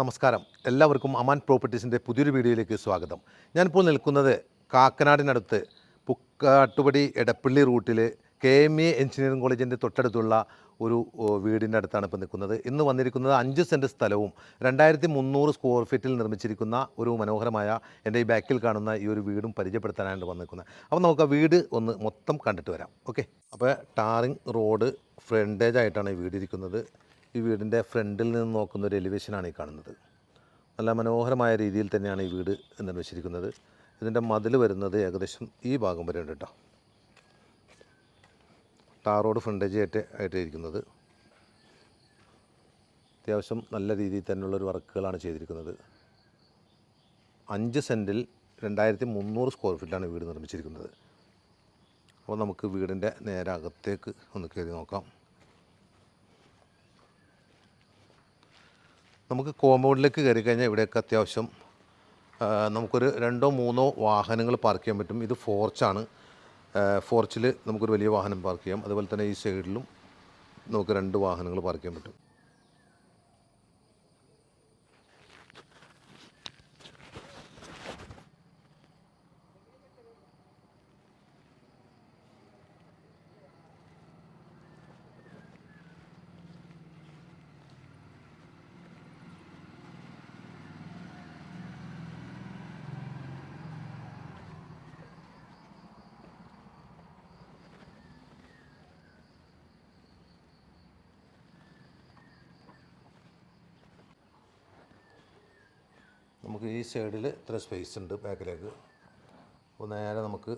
നമസ്കാരം. എല്ലാവർക്കും അമാൻ പ്രോപ്പർട്ടീസിന്റെ പുതിയൊരു വീഡിയോയിലേക്ക് സ്വാഗതം. ഞാനിപ്പോൾ നിൽക്കുന്നത് കാക്കനാടിനടുത്ത് പുക്കാട്ടുപടി എടപ്പള്ളി റൂട്ടിൽ കെ എം എ എഞ്ചിനീയറിംഗ് കോളേജിന്റെ തൊട്ടടുത്തുള്ള ഒരു വീടിന്റെ അടുത്താണ് ഇപ്പോൾ നിൽക്കുന്നത്. ഇന്ന് വന്നിരിക്കുന്നത് അഞ്ച് സെന്റ് സ്ഥലവും രണ്ടായിരത്തി മുന്നൂറ് സ്ക്വയർ ഫീറ്റിൽ നിർമ്മിച്ചിരിക്കുന്ന ഒരു മനോഹരമായ എന്റെ ഈ ബാക്കിൽ കാണുന്ന ഈ ഒരു വീടും പരിചയപ്പെടുത്താനായിട്ട് വന്നിരിക്കുന്നത്. അപ്പോൾ നമുക്ക് ആ വീട് ഒന്ന് മൊത്തം കണ്ടിട്ട് വരാം. ഓക്കെ? അപ്പോൾ ടാറിങ് റോഡ് ഫ്രണ്ടേജായിട്ടാണ് ഈ വീട് ഇരിക്കുന്നത് ഈ വീടിന്റെ ഫ്രണ്ടിൽ നിന്ന് നോക്കുന്ന ഒരു എലിവേഷനാണ് ഈ കാണുന്നത്. നല്ല മനോഹരമായ രീതിയിൽ തന്നെയാണ് ഈ വീട് നിർമ്മിച്ചിരിക്കുന്നത്. ഇതിന്റെ മതിൽ വരുന്നത് ഏകദേശം ഈ ഭാഗം വരെ ഉണ്ട് കേട്ടോ. ടാർ റോഡ് ഫ്രണ്ടേജ് ആയിട്ട് ആയിട്ട് ഇരിക്കുന്നത്. അത്യാവശ്യം നല്ല രീതിയിൽ തന്നെയുള്ളൊരു വർക്കുകളാണ് ചെയ്തിരിക്കുന്നത്. അഞ്ച് സെന്റിൽ രണ്ടായിരത്തി മുന്നൂറ് സ്ക്വയർ ഫീറ്റാണ് വീട് നിർമ്മിച്ചിരിക്കുന്നത്. അപ്പോൾ നമുക്ക് വീടിന്റെ നേരെ അകത്തേക്ക് ഒന്ന് കയറി നോക്കാം. നമുക്ക് കോമ്പൗണ്ടിലേക്ക് കയറി കഴിഞ്ഞാൽ ഇവിടെയൊക്കെ അത്യാവശ്യം നമുക്കൊരു രണ്ടോ മൂന്നോ വാഹനങ്ങൾ പാർക്ക് ചെയ്യാൻ പറ്റും. ഇത് ഫോർച്ചാണ് ഫോർച്ചിൽ നമുക്കൊരു വലിയ വാഹനം പാർക്ക് ചെയ്യാം. അതുപോലെ തന്നെ ഈ സൈഡിലും നമുക്ക് രണ്ട് വാഹനങ്ങൾ പാർക്ക് ചെയ്യാൻ പറ്റും. നമുക്ക് ഈ സൈഡിൽ ഇത്ര സ്പേസ് ഉണ്ട് ബാക്കിലേക്ക് അപ്പോൾ നേരെ നമുക്ക്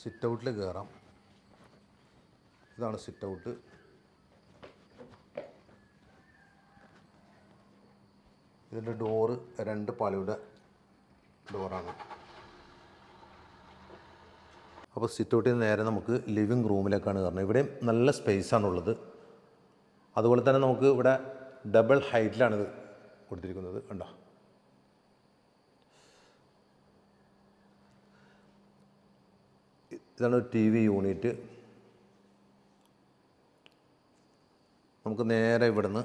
സിറ്റ് ഔട്ടിൽ കയറാം ഇതാണ് സിറ്റ് ഔട്ട് ഇതിന്റെ ഡോറ് രണ്ട് പാളിയുടെ ഡോറാണ് അപ്പോൾ സിറ്റ് ഔട്ടിൽ നിന്ന് നേരെ നമുക്ക് ലിവിങ് റൂമിലേക്കാണ് കയറുന്നത് ഇവിടെയും നല്ല സ്പേസാണുള്ളത് അതുപോലെ തന്നെ നമുക്ക് ഇവിടെ ഡബിൾ ഹൈറ്റിലാണ് ഇത് കൊടുത്തിരിക്കുന്നത്. കണ്ടോ? ഇതാണ് ഒരു ടി വി യൂണിറ്റ് നമുക്ക് നേരെ ഇവിടുന്ന്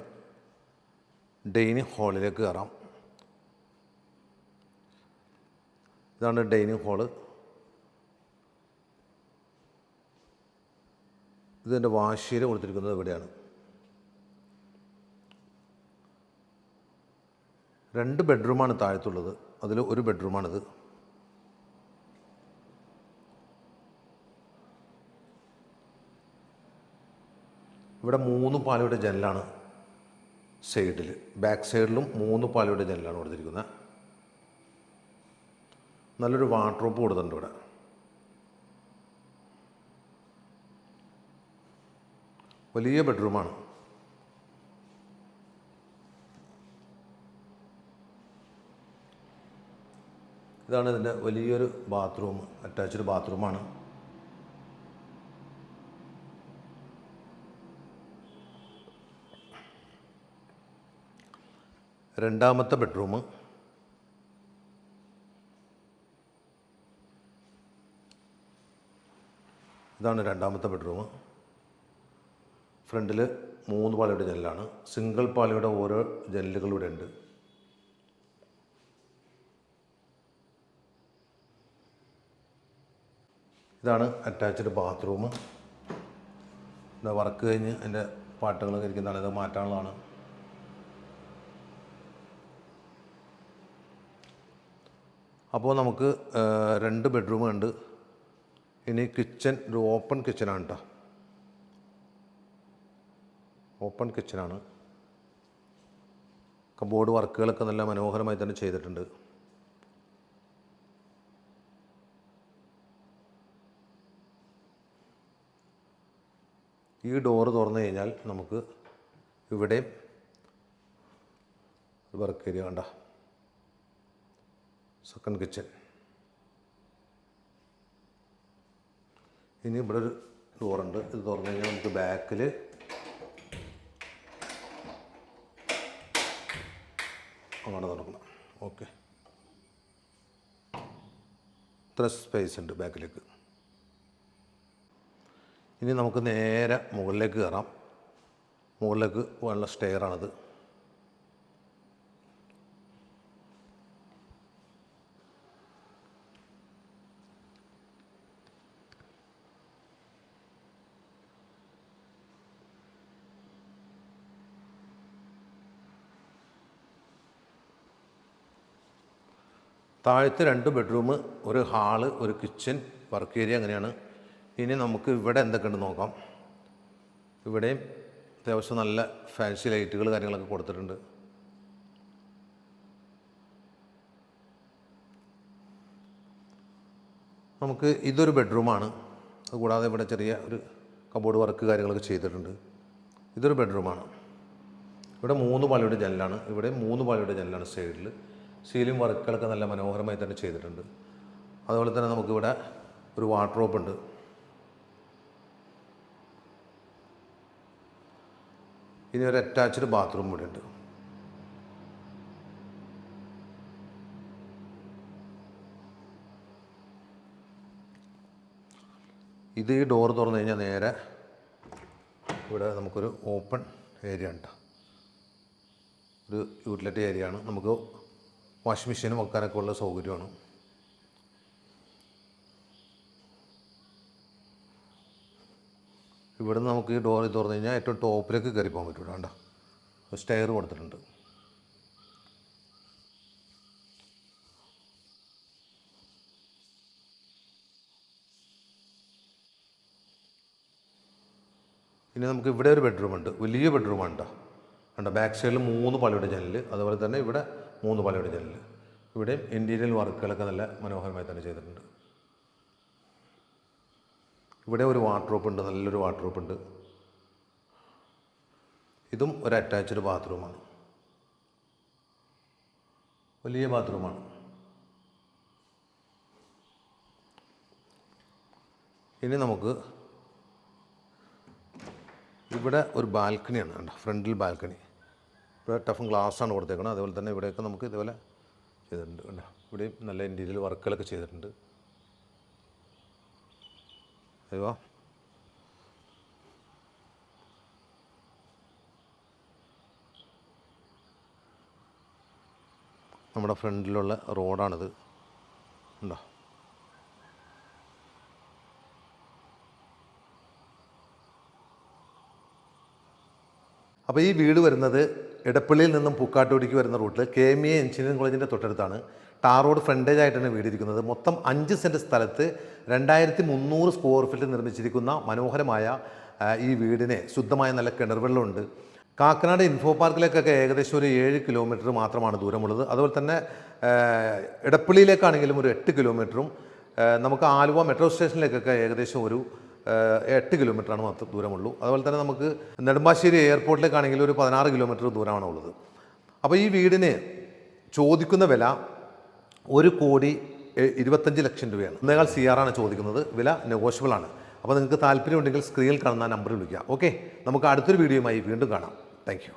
ഡൈനിങ് ഹാളിലേക്ക് കയറാം. ഇതാണ് ഡൈനിങ് ഹാൾ ഇതിന്റെ വാശിയിൽ കൊടുത്തിരിക്കുന്നത് ഇവിടെയാണ്. രണ്ട് ബെഡ്റൂമാണ് താഴത്തുള്ളത്. അതിൽ ഒരു ബെഡ്റൂമാണിത് ഇവിടെ മൂന്ന് പാലയുടെ ജനലാണ് സൈഡിൽ ബാക്ക് സൈഡിലും മൂന്ന് പാലയുടെ ജനലാണ് കൊടുത്തിരിക്കുന്നത്. നല്ലൊരു വാർഡ്രോപ്പ് കൊടുത്തിട്ടുണ്ട് ഇവിടെ. വലിയ ബെഡ്റൂമാണ്. ഇതാണ് ഇതിന്റെ വലിയൊരു ബാത്റൂം അറ്റാച്ച്ഡ് ബാത്റൂമാണ്. രണ്ടാമത്തെ ബെഡ്റൂം. ഇതാണ് രണ്ടാമത്തെ ബെഡ്റൂം. ഫ്രണ്ടിൽ മൂന്ന് പാളിയുടെ ജനലാണ്. സിംഗിൾ പാളിയുടെ ഓരോ ജനലുകൾ ഇവിടെ ഉണ്ട്. ഇതാണ് അറ്റാച്ച്ഡ് ബാത്റൂം വർക്ക് കഴിഞ്ഞ് അതിന്റെ പാട്ടുകളൊക്കെ ഇരിക്കുന്നതാണ്. ഇത് മാറ്റാനുള്ളതാണ്. അപ്പോൾ നമുക്ക് രണ്ട് ബെഡ്റൂം ഉണ്ട്. ഇനി കിച്ചൺ ഒരു ഓപ്പൺ കിച്ചനാണ് കേട്ടോ ഓപ്പൺ കിച്ചനാണ് കബോർഡ് വർക്കുകളൊക്കെ നല്ല മനോഹരമായി തന്നെ ചെയ്തിട്ടുണ്ട്. ഈ ഡോറ് തുറന്നു കഴിഞ്ഞാൽ നമുക്ക് ഇവിടെ വർക്ക് ഏരിയ കണ്ട. സെക്കൻഡ് കിച്ചൻ ഇനി ഇവിടെ ഒരു ഡോറുണ്ട് ഇത് തുറന്നു കഴിഞ്ഞാൽ നമുക്ക് ബാക്കിൽ അങ്ങനെ തുറക്കണം. ഓക്കെ ഇത്ര സ്പേസ് ഉണ്ട് ബാക്കിലേക്ക് ഇനി നമുക്ക് നേരെ മുകളിലേക്ക് കയറാം. മുകളിലേക്ക് ഉള്ള സ്റ്റെയറാണിത് താഴത്തെ രണ്ട് ബെഡ്റൂം ഒരു ഹാൾ ഒരു കിച്ചൺ വർക്ക് ഏരിയ അങ്ങനെയാണ്. ഇനി നമുക്ക് ഇവിടെ എന്തൊക്കെയുണ്ട് നോക്കാം. ഇവിടെയും അത്യാവശ്യം നല്ല ഫാൻസി ലൈറ്റുകൾ കാര്യങ്ങളൊക്കെ കൊടുത്തിട്ടുണ്ട്. നമുക്ക് ഇതൊരു ബെഡ്റൂമാണ്. അതുകൂടാതെ ഇവിടെ ചെറിയ ഒരു കബോർഡ് വർക്ക് കാര്യങ്ങളൊക്കെ ചെയ്തിട്ടുണ്ട്. ഇതൊരു ബെഡ്റൂമാണ്. ഇവിടെ മൂന്ന് പാളിയുടെ ജനലാണ്. ഇവിടെ മൂന്ന് പാളിയുടെ ജനലാണ് സൈഡിൽ സീലിംഗ് വർക്കുകളൊക്കെ നല്ല മനോഹരമായി തന്നെ ചെയ്തിട്ടുണ്ട്. അതുപോലെ തന്നെ നമുക്കിവിടെ ഒരു വാർഡ്രോബ് ഉണ്ട്. ഇനി ഒരു അറ്റാച്ച്ഡ് ബാത്റൂം കൂടെ ഉണ്ട്. ഇത് ഈ ഡോർ തുറന്നു കഴിഞ്ഞാൽ നേരെ ഇവിടെ നമുക്കൊരു ഓപ്പൺ ഏരിയ ഉണ്ട്. ഒരു യൂട്ടിലിറ്റി ഏരിയ ആണ്. നമുക്ക് വാഷിംഗ് മെഷീനും വെക്കാനൊക്കെ ഉള്ള സൗകര്യമാണ്. ഇവിടെ നിന്ന് നമുക്ക് ഈ ഡോർ തുറന്നു കഴിഞ്ഞാൽ ഏറ്റവും ടോപ്പിലേക്ക് കയറി പോകാൻ പറ്റും വേണ്ട സ്റ്റെയർ കൊടുത്തിട്ടുണ്ട്. ഇനി നമുക്ക് ഇവിടെ ഒരു ബെഡ്റൂം ഉണ്ട്. വലിയ ബെഡ്റൂമാണ് കേട്ടോ. കണ്ടോ? ബാക്ക് സൈഡിൽ മൂന്ന് പലയുടെ ജനൽ അതുപോലെ തന്നെ ഇവിടെ മൂന്ന് പലയുടെ ഇവിടെയും ഇന്റീരിയൽ വർക്കുകളൊക്കെ നല്ല മനോഹരമായി തന്നെ ചെയ്തിട്ടുണ്ട്. ഇവിടെ ഒരു വാർഡ്രോപ്പ് ഉണ്ട് നല്ലൊരു വാർഡ്രോപ്പ് ഉണ്ട്. ഇതും ഒരു അറ്റാച്ച്ഡ് ബാത്റൂമാണ് വലിയ ബാത്റൂമാണ് ഇനി നമുക്ക് ഇവിടെ ഒരു ബാൽക്കണിയാണ് ഫ്രണ്ടിൽ ബാൽക്കണി ഇവിടെ ടഫും ഗ്ലാസ്സാണ് കൊടുത്തേക്കുന്നത് അതുപോലെ തന്നെ ഇവിടെയൊക്കെ നമുക്ക് ഇതുപോലെ ചെയ്തിട്ടുണ്ട് കണ്ടോ? ഇവിടെയും നല്ല ഇന്റീരിയൽ വർക്കുകളൊക്കെ ചെയ്തിട്ടുണ്ട്. അയ്യോ. നമ്മുടെ ഫ്രണ്ടിലുള്ള റോഡാണിത്. ഉണ്ടോ അപ്പോൾ ഈ വീട് വരുന്നത് ഇടപ്പള്ളിയിൽ നിന്നും പൂക്കാട്ടോടിക്ക് വരുന്ന റൂട്ടിൽ കെ എം എ എഞ്ചിനീയറിംഗ് കോളേജിന്റെ തൊട്ടടുത്താണ്. ടാർ റോഡ് ഫ്രണ്ടേജ് ആയിട്ടാണ് വീട് ഇരിക്കുന്നത് മൊത്തം അഞ്ച് സെന്റ് സ്ഥലത്ത് രണ്ടായിരത്തി മുന്നൂറ് സ്ക്വയർ ഫീറ്റ് നിർമ്മിച്ചിരിക്കുന്ന മനോഹരമായ ഈ വീടിനെ ശുദ്ധമായ നല്ല കിണർവെള്ളമുണ്ട്. കാക്കനാട് ഇൻഫോ പാർക്കിലേക്കൊക്കെ ഏകദേശം ഒരു ഏഴ് കിലോമീറ്റർ മാത്രമാണ് ദൂരമുള്ളത്. അതുപോലെ തന്നെ ഇടപ്പള്ളിയിലേക്കാണെങ്കിലും ഒരു എട്ട് കിലോമീറ്ററും നമുക്ക് ആലുവ മെട്രോ സ്റ്റേഷനിലേക്കൊക്കെ ഏകദേശം ഒരു എട്ട് കിലോമീറ്ററാണ് മാത്രം ദൂരമുള്ളൂ. അതുപോലെ തന്നെ നമുക്ക് നെടുമ്പാശ്ശേരി എയർപോർട്ടിലേക്കാണെങ്കിൽ ഒരു പതിനാറ് കിലോമീറ്റർ ദൂരമാണ് ഉള്ളത്. അപ്പോൾ ഈ വീടിന് ചോദിക്കുന്ന വില ഒരു കോടി ഇരുപത്തഞ്ച് ലക്ഷം രൂപയാണ്. ഒന്നേകാൾ സി ആറാണ് ചോദിക്കുന്നത്. വില നെഗോഷ്യബിൾ ആണ്. അപ്പോൾ നിങ്ങൾക്ക് താല്പര്യമുണ്ടെങ്കിൽ സ്ക്രീനിൽ കാണുന്ന നമ്പറിൽ വിളിക്കുക. ഓക്കെ നമുക്ക് അടുത്തൊരു വീഡിയോയുമായി വീണ്ടും കാണാം. താങ്ക്